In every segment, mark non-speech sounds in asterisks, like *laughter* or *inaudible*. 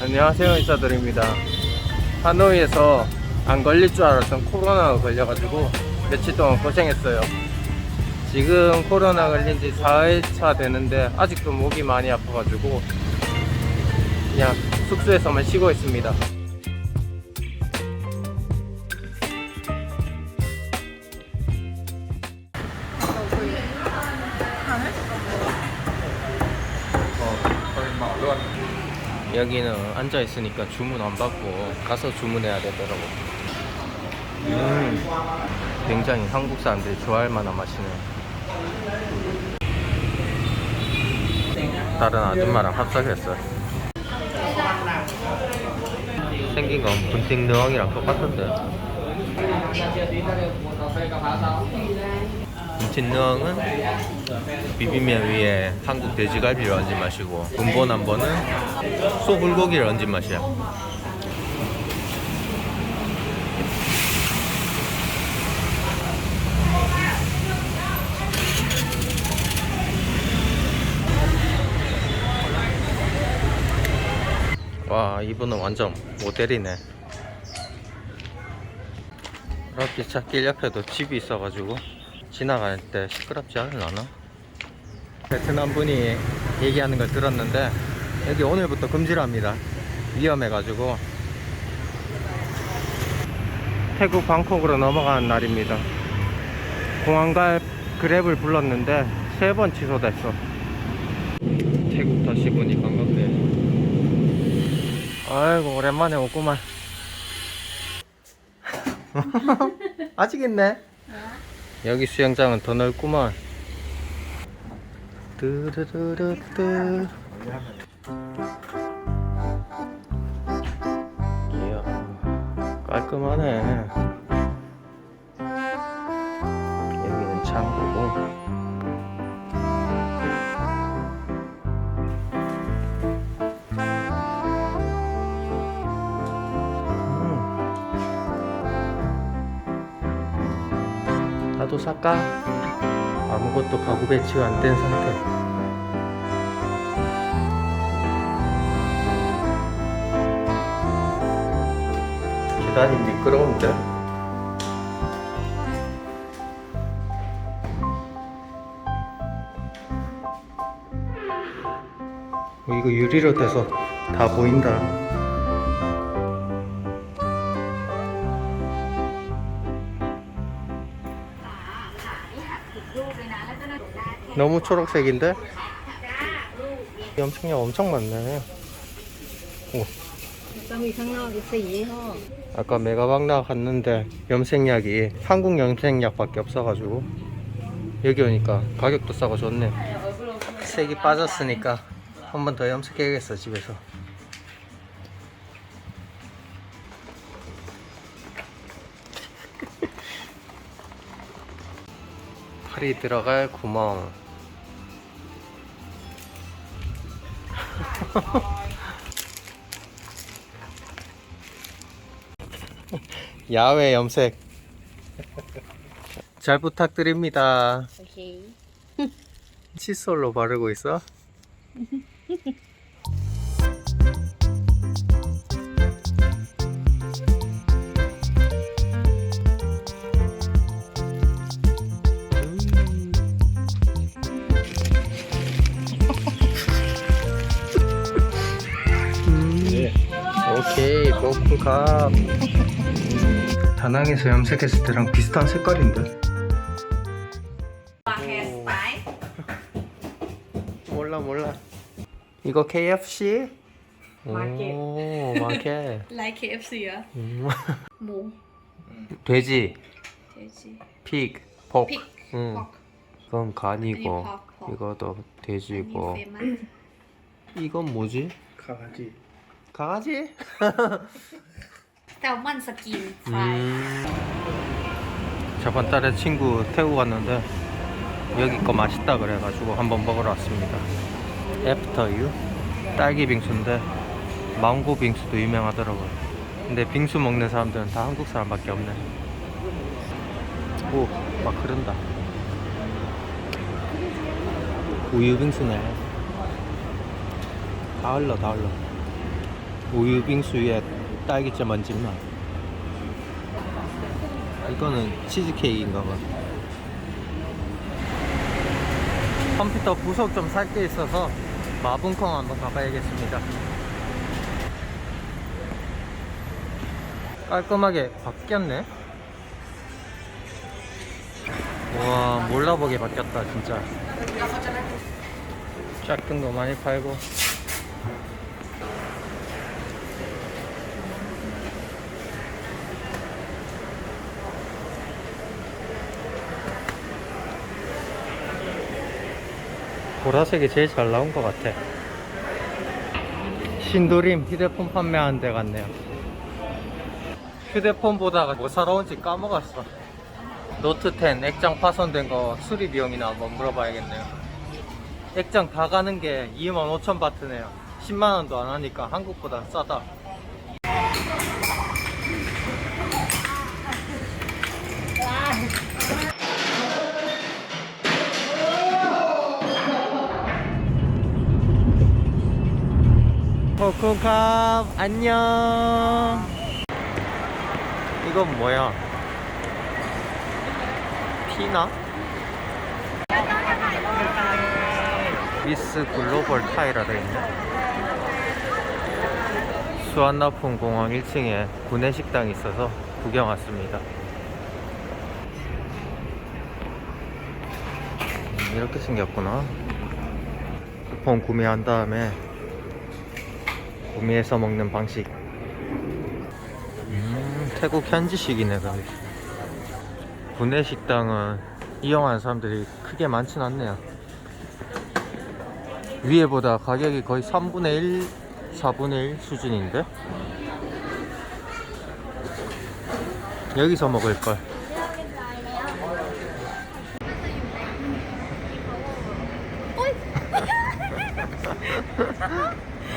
안녕하세요 인사드립니다. 하노이에서 안 걸릴 줄 알았던 코로나가 걸려가지고 며칠 동안 고생했어요. 지금 코로나 걸린 지 4일차 되는데 아직도 목이 많이 아파가지고 그냥 숙소에서만 쉬고 있습니다 여기는 앉아 있으니까 주문 안 받고 가서 주문해야 되더라고. 음, 굉장히 한국 사람들이 좋아할 만한 맛이네요. 다른 아줌마랑 합작했어요. 생긴 건 분팅 느엉이랑 똑같은데. 느엉은 비빔면 위에 한국 돼지갈비를 얹은 맛이고 군보남보는 소불고기를 얹은 맛이야. 와 이분은 완전 모델이네. 이렇게 차길 옆에도 집이 있어가지고 지나갈 때 시끄럽지 않으려나? 베트남 분이 얘기하는 걸 들었는데 여기 오늘부터 금지랍니다. 위험해가지고 태국 방콕으로 넘어가는 날입니다. 공항 갈 그랩을 불렀는데 세 번 취소됐어. 태국 다시 보니 반갑네. 아이고 오랜만에 오구만. *laughs* 아직 있네. 여기 수영장은 더 넓구만. 이야, 깔끔하네. 나도 살까? 아무것도 가구 배치가 안 된 상태. 계단이 미끄러운데? 어, 이거 유리로 돼서 다 보인다. 너무 초록색인데? 엄청 엄청 많네. 오. 아까 메가박나 갔는데 염색약이 한국 염색약밖에 없어가지고 여기 오니까 가격도 싸고 좋네. 색이 빠졌으니까 한 번 더 염색해야겠어 집에서. *laughs* 팔이 들어갈 구멍. *laughs* 야외 염색 잘 부탁드립니다. 오케이. 칫솔로 바르고 있어? *laughs* 오케이 버프캅 다낭에서 염색했을 때랑 비슷한 색깔인데 *laughs* 몰라 몰라 이거 KFC? 마켓. 오 마켓 *laughs* like KFC야. 음. 뭐? 돼지 돼지. pig pork 픽. 음. 퍽. 이건 간이고 pork, pork. 이거도 돼지고 이건 뭐지? 강아지 강아지? แซลมอนสกินฟราย 음. 저번 달에 친구 태국 갔는데 여기 거 맛있다 그래가지고 한번 먹으러 왔습니다. 애프터유 딸기 빙수인데 망고 빙수도 유명하더라고요. 근데 빙수 먹는 사람들은 다 한국 사람밖에 없네. 오, 막 흐른다. 우유 빙수네. 다 흘러, 다 흘러. 우유 빙수에 딸기잼 얹은 맛. 이거는 치즈케이크인가 봐. 컴퓨터 부속 좀 살 게 있어서 마분콩 한번 가봐야겠습니다. 깔끔하게 바뀌었네. 와 몰라보게 바뀌었다 진짜. 작은 거 많이 팔고. 보라색이 제일 잘 나온 것 같아. 신도림 휴대폰 판매하는 데 같네요. 휴대폰 보다가 뭐 사러 온지 까먹었어. 노트 10 액장 파손된 거 수리 비용이나 한번 물어봐야겠네요. 액장 다 가는 게 25,000바트네요. 10만원도 안 하니까 한국보다 싸다. 코쿤캅 안녕. 이건 뭐야? 피나? 미스 글로벌 타이라 되어있네. 수완나품 공항 1층에 구내식당이 있어서 구경 왔습니다. 음, 이렇게 생겼구나. 쿠폰 구매한 다음에 구매해서 먹는 방식. 음, 태국 현지식이네, 그럼. 구내 식당은 이용하는 사람들이 크게 많진 않네요. 위에보다 가격이 거의 3분의 1, 4분의 1 수준인데? 여기서 먹을걸.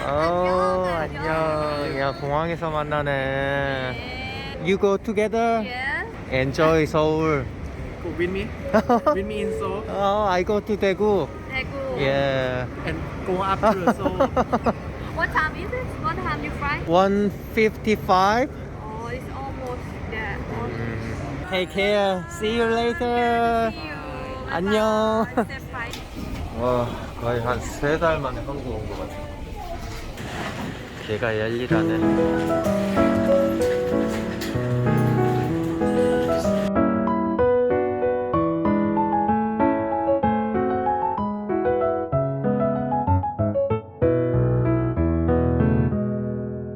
어, 안녕. 야, 공항에서 만나네. You go together? Yeah. Enjoy Seoul. Go with me. with me in Seoul oh, I go to Daegu. Daegu. Yeah. and go up to Seoul. What time is it? What time you fly? 155. Oh, it's almost there. Oh, Take care. See you later. See you. 안녕. 와, 거의 한 세 달 만에 한국 온 것 같아. 걔가 열일하네.